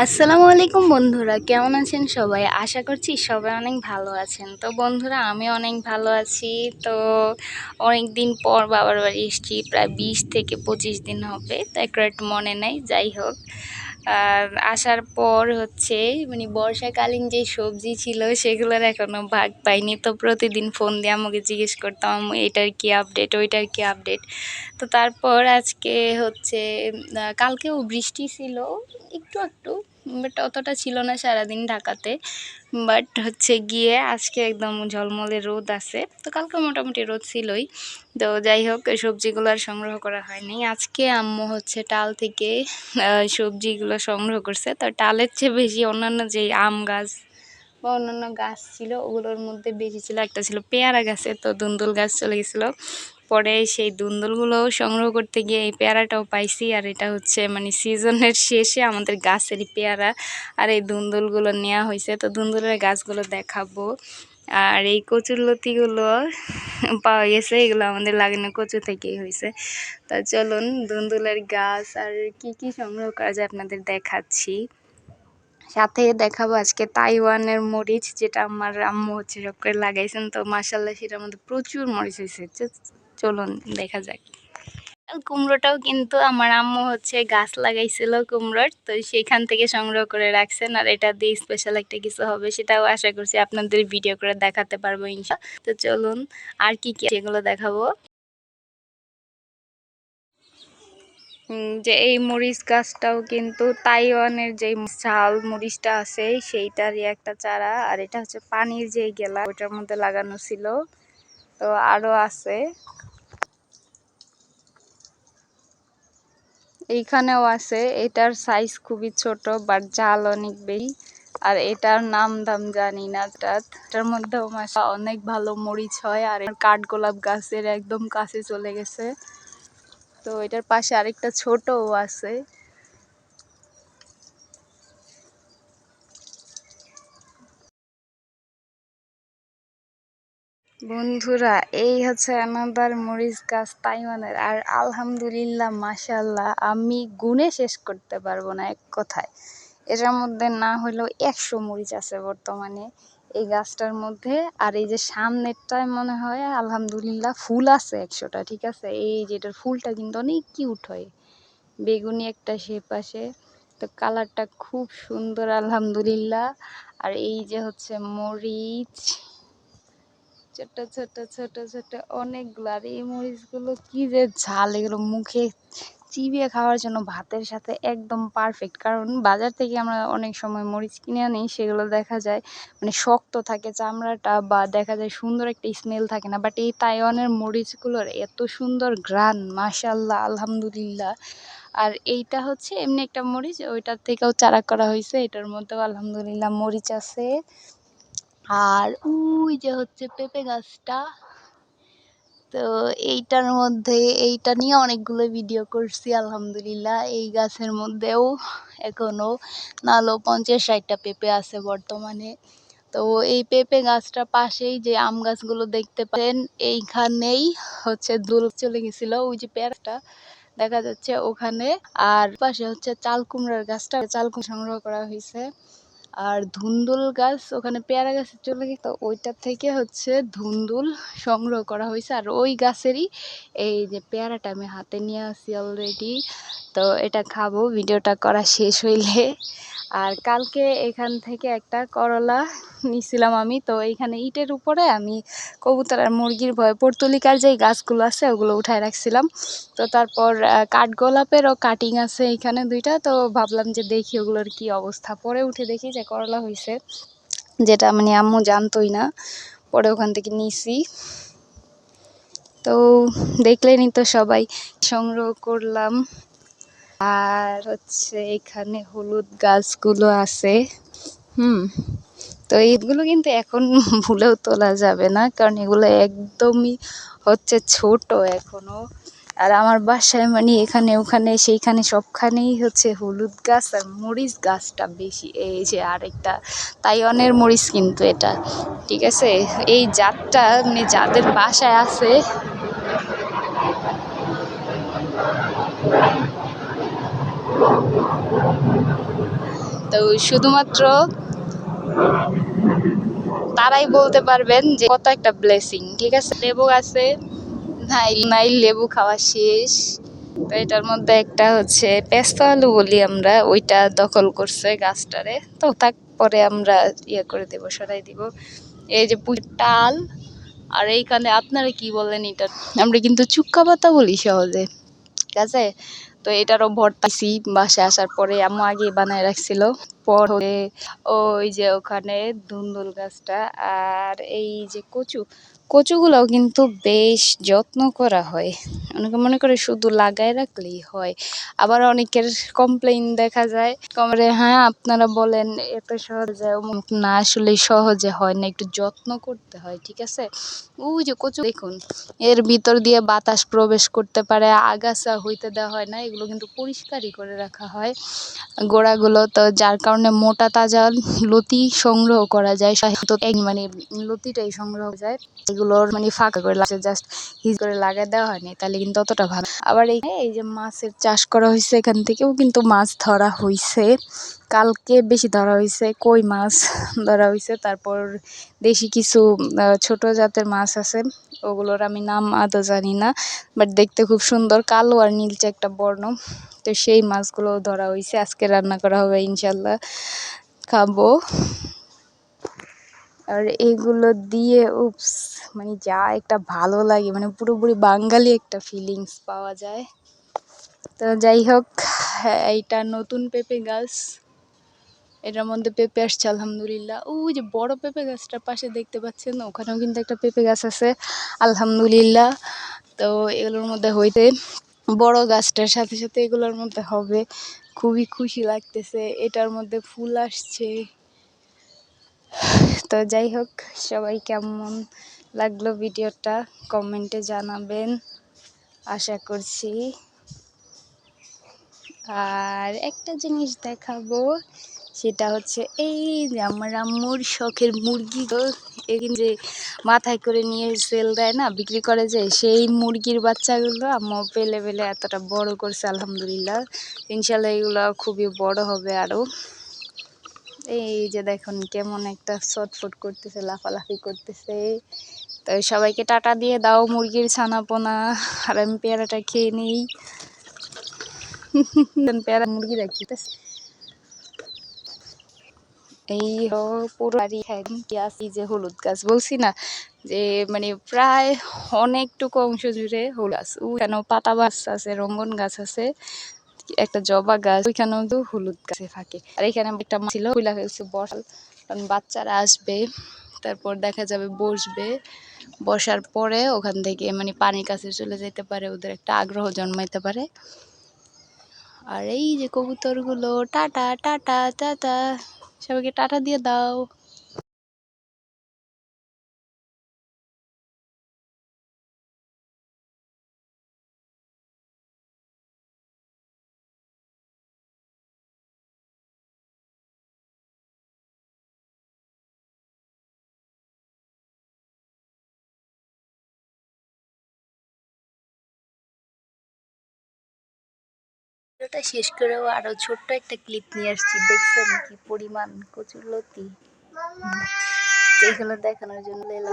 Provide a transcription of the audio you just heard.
আসসালামু আলাইকুম বন্ধুরা, কেমন আছেন সবাই? আশা করছি সবাই অনেক ভালো আছেন। তো বন্ধুরা, আমি অনেক ভালো আছি। তো অনেক দিন পর বাবার বাড়ি এসেছি, প্রায় বিশ থেকে পঁচিশ দিন হবে। তো একটু মনে নেই, যাই হোক। আসার পর হচ্ছে মানে বর্ষাকালীন যে সবজি ছিল সেগুলোর এখনও ভাগ পাইনি। তো প্রতিদিন ফোন দিয়ে আমাকে জিজ্ঞেস করতাম, এটার কি আপডেট ওইটার কি আপডেট তো তারপর আজকে হচ্ছে কালকেও বৃষ্টি ছিল, একটু একটু। বাট অতটা ছিল না সারাদিন ঢাকাতে। বাট হচ্ছে গিয়ে আজকে একদম ঝলমলে রোদ আছে। তো কালকে মোটামুটি রোদ ছিলই। তো যাই হোক, সবজিগুলো আর সংগ্রহ করা হয়নি। আজকে আম্মু হচ্ছে টাল থেকে সবজিগুলো সংগ্রহ করছে। তো টালের চেয়ে বেশি অন্যান্য যে আম গাছ বা অন্যান্য গাছ ছিল, ওগুলোর মধ্যে বেশি ছিল। একটা ছিল পেয়ারা গাছে, তো দুন্দুল গাছ চলে গেছিল। পরে সেই দুন্দুলগুলো সংগ্রহ করতে গিয়ে এই পেয়ারাটাও পাইছি। আর এটা হচ্ছে মানে সিজনের শেষে আমাদের গাছেরই পেয়ারা। আর এই দুন্দুলগুলো নেওয়া হয়েছে, তো দুন্দুলের গাছগুলো দেখাবো। আর এই কচুর লতিগুলো পাওয়া গেছে, এগুলো আমাদের লাগানো কচু থেকেই হয়েছে। তা চলুন, দুন্দুলের গাছ আর কি কি সংগ্রহ করা যায় আপনাদের দেখাচ্ছি। সাথে দেখাবো আজকে তাইওয়ানের মরিচ, যেটা আমার আম্মু হচ্ছে সব করে লাগাইছেন। তো মাসাল্লাহ সেটার মধ্যে প্রচুর মরিচ হয়েছে। চলুন দেখা যাক। কুমড়োটাও কিন্তু আমার আম্মু হচ্ছে গাছ লাগাইছিল কুমড়োর, তো সেখান থেকে সংগ্রহ করে রাখছেন। আর এটা দিয়ে স্পেশাল একটা কিছু হবে সেটাও আশা করছি আপনাদের ভিডিও করে দেখাতে পারব ইনশা তো চলুন আর কি কি এগুলো দেখাবো। যে এই মরিচ গাছটাও কিন্তু তাইওয়ানের যে ঝাল মরিচটা আছে, সেইটারই একটা চারা। আর এটা হচ্ছে পানির যে গেলা, ওইটার মধ্যে লাগানো ছিল। তো আরও আছে। এইখানেও আছে। এটার সাইজ খুবই ছোট বাট জাল অনেক বেশি। আর এটার নাম দাম জানি না এটার মধ্যেও অনেক ভালো মরিচ হয়। আর কাঠগোলাপ গাছের একদম কাছে চলে গেছে। তো এটার পাশে আরেকটা ছোটও আছে। বন্ধুরা, এই হচ্ছে আনাদার মরিচ গাছ তাইওয়ানের। আর আলহামদুলিল্লাহ মাশাল্লাহ আমি গুনে শেষ করতে পারব না এক কথায়। এটার মধ্যে না হলেও একশো মরিচ আছে বর্তমানে। এই গাছটার মধ্যে। আর এই যে সামনেরটায় মনে হয়, আলহামদুলিল্লাহ ফুল আছে একশোটা, ঠিক আছে? এই যে যেটার ফুলটা কিন্তু অনেক কিউট হয়। বেগুনি একটা শেপ আসে। তো কালারটা খুব সুন্দর, আলহামদুলিল্লাহ। আর এই যে হচ্ছে মরিচ। ছোট ছোট ছোট ছোট, অনেকগুলো। আর এই মরিচগুলো কি যে ঝাল, এগুলো মুখে চিবিয়ে খাওয়ার জন্য ভাতের সাথে একদম পারফেক্ট কারণ বাজার থেকে আমরা অনেক সময় মরিচ কিনে আনি, সেগুলো দেখা যায় মানে শক্ত থাকে চামড়াটা বা দেখা যায় সুন্দর একটা স্মেল থাকে না। বাট এই তাইওয়ানের মরিচগুলোর এত সুন্দর গ্রান মাশাল্লাহ আলহামদুলিল্লাহ। আর এইটা হচ্ছে এমনি একটা মরিচ, ওইটার থেকেও চারা করা হয়েছে, এটার মধ্যেও আলহামদুলিল্লাহ মরিচ আছে। আর ওই যে হচ্ছে পেঁপে গাছটা তো এইটার মধ্যে, এইটা নিয়ে অনেকগুলো ভিডিও করছি, আলহামদুলিল্লাহ। এই গাছের মধ্যেও এখনও নালো পঞ্চাশ ষাটটা পেঁপে আছে বর্তমানে। তো এই পেঁপে গাছটার পাশেই যে আম গাছগুলো দেখতে পারেন, এইখানেই হচ্ছে দুল চলে গেছিল, ওই যে পেয়ারাটা দেখা যাচ্ছে ওখানে। আর পাশে হচ্ছে চাল কুমড়ার গাছটা চালকুমড়া সংগ্রহ করা হয়েছে। আর ধুন্দুল গাছ, ওখানে পেয়ারা গাছে চলে গেছে তো ওইটার থেকে হচ্ছে ধুন্দুল সংগ্রহ করা হয়েছে। আর ওই গাছেরই এই যে পেয়ারাটা আমি হাতে নিয়ে আসি অলরেডি তো এটা খাব, ভিডিওটা করা শেষ হইলে। আর কালকে এখান থেকে একটা করলা নিছিলাম আমি, তো এইখানে ইটের উপরে আমি কবুতর আর মুরগির ভয়ে পর্তুলিকার যেই গাছগুলো আছে, ওগুলো উঠায় রাখছিলাম। তো তারপর কাঠগোলাপেরও কাটিং আছে এইখানে দুইটা, তো ভাবলাম যে দেখি ওগুলোর কি অবস্থা। পরে উঠে দেখি যে করলা হয়েছে যেটা মানে আম্মু জানতোই না, পরে ওখান থেকে নিছি। তো দেখলেনই তো সবাই, সংগ্রহ করলাম। আর হচ্ছে এখানে হলুদ গাছগুলো আছে। হুম, তো এইগুলো কিন্তু এখন ভুলেও তোলা যাবে না, কারণ এগুলো একদমই হচ্ছে ছোট এখনও আর আমার বাসায় মানে এখানে, ওখানে, সেইখানে সবখানেই হচ্ছে হলুদ গাছ আর মরিচ গাছটা বেশি। এই যে আরেকটা তাইওয়ানের মরিচ কিন্তু এটা, ঠিক আছে? এই জাতটা মানে যাদের বাসায় আছে, তো শুধুমাত্র তারাই বলতে পারবেন যে কত একটা ব্লেসিং ঠিক আছে? লেবু আছে নাই নাই লেবু খাওয়া শেষ। তো এটার মধ্যে একটা হচ্ছে পেস্তা আলু বলি আমরা, ওইটা দখল করছে গাছটারে। তো তারপরে আমরা ইয়ে করে দেব, সরাই দিব। এই যে টাল আর এইখানে আপনারা কি বলেন এটা? আমরা কিন্তু চুক্কা পাতা বলি সহজে, ঠিক আছে? তো এটারও ভর্তাছি বাসায় আসার পরে আম্মু আগে বানায় রাখছিল। পর ওই যে ওখানে ধুন্দুল গাছটা, আর এই যে কচু কচুগুলোও কিন্তু বেশ যত্ন করা হয়। অনেকে মনে করে শুধু লাগায় রাখলেই হয়। আবার অনেকের কমপ্লেইন দেখা যায়। কমরে হ্যাঁ আপনারা বলেন, এত সহজে না আসলে সহজে হয় না, একটু যত্ন করতে হয়, ঠিক আছে? ওই যে কচু, দেখুন, এর ভিতর দিয়ে বাতাস প্রবেশ করতে পারে, আগাছা হইতে দেওয়া হয় না, এগুলো কিন্তু পরিষ্কারই করে রাখা হয়। গোড়াগুলো তো, যার কারণে মোটা তাজা লতি সংগ্রহ করা যায় মানে লতিটাই সংগ্রহ যায়। এগুলোর মানে ফাঁকা করে লাগছে জাস্ট হিজ করে লাগাই দেওয়া হয়নি, তাহলে কিন্তু অতটা ভালো। আবার এই এই যে মাছের চাষ করা হয়েছে এখান থেকেও কিন্তু মাছ ধরা হয়েছে কালকে বেশি ধরা হয়েছে কই মাছ ধরা হয়েছে তারপর দেশি কিছু ছোট জাতের মাছ আছে, ওগুলোর আমি নাম আদৌ জানি না বাট দেখতে খুব সুন্দর। কালো আর নীলচে একটা বর্ণ, তো সেই মাছগুলো ধরা হয়েছে আজকে রান্না করা হবে ইনশাল্লাহ খাব। আর এগুলো দিয়ে উপস মানে যা একটা ভালো লাগে মানে পুরোপুরি বাঙালি একটা ফিলিংস পাওয়া যায়। তো যাই হোক, এইটা নতুন পেঁপে গাছ। এটার মধ্যে পেঁপে আসছে, আলহামদুলিল্লাহ। ওই যে বড় পেঁপে গাছটার পাশে দেখতে পাচ্ছেন, ওখানেও কিন্তু একটা পেঁপে গাছ আছে, আলহামদুলিল্লাহ। তো এগুলোর মধ্যে হইতে বড় গাছটার সাথে সাথে এগুলোর মধ্যে হবে। খুবই খুশি লাগতেছে, এটার মধ্যে ফুল আসছে। তো যাই হোক, সবাই কেমন লাগল ভিডিওটা কমেন্টে জানাবেন, আশা করছি। আর একটা জিনিস দেখাবো, সেটা হচ্ছে এই যে আমার আম্মুর শখের মুরগি যে মাথায় করে নিয়ে সেল দেয় না, বিক্রি করে যে, সেই মুরগির বাচ্চাগুলো আম্মু পেলে পেলে এতটা বড় করছে, আলহামদুলিল্লাহ। ইনশাল্লাহ এগুলো খুবই বড় হবে আরও। এই যে দেখুন কেমন একটা ছটফট করতেছে, লাফালাফি করতেছে। তো সবাইকে টাটা দিয়ে দাও মুরগির ছানা পোনা আর আমি পেয়ারাটা খেয়ে নিই। পেয়ারা মুরগি রাখিতেছে এই পুরো বাড়ি। আসি যে হলুদ গাছ, বলছি না যে মানে প্রায় অনেকটুকু অংশ জুড়ে হলুদ গাছ। ওখানেও পাতা গাছ আছে, রঙ্গন গাছ আছে। একটা জবা গাছ, ওইখানেও কিন্তু হলুদ গাছে ফাঁকে আর এখানে একটা ছিল খুলা হয়েছে বসাল কারণ বাচ্চারা আসবে, তারপর দেখা যাবে বসবে। বসার পরে ওখান থেকে মানে পানির কাছে চলে যেতে পারে, ওদের একটা আগ্রহ জন্মাইতে পারে। আর এই যে কবুতরগুলো, টাটা টাটা টাটা, সবাইকে টাটা দিয়ে দাও। ভিডিওটা শেষ করেও আরও ছোট্ট একটা ক্লিপ নিয়ে আসছি। দেখছেন কি পরিমাণ কচুর লতি এগুলো দেখানোর জন্য এলাম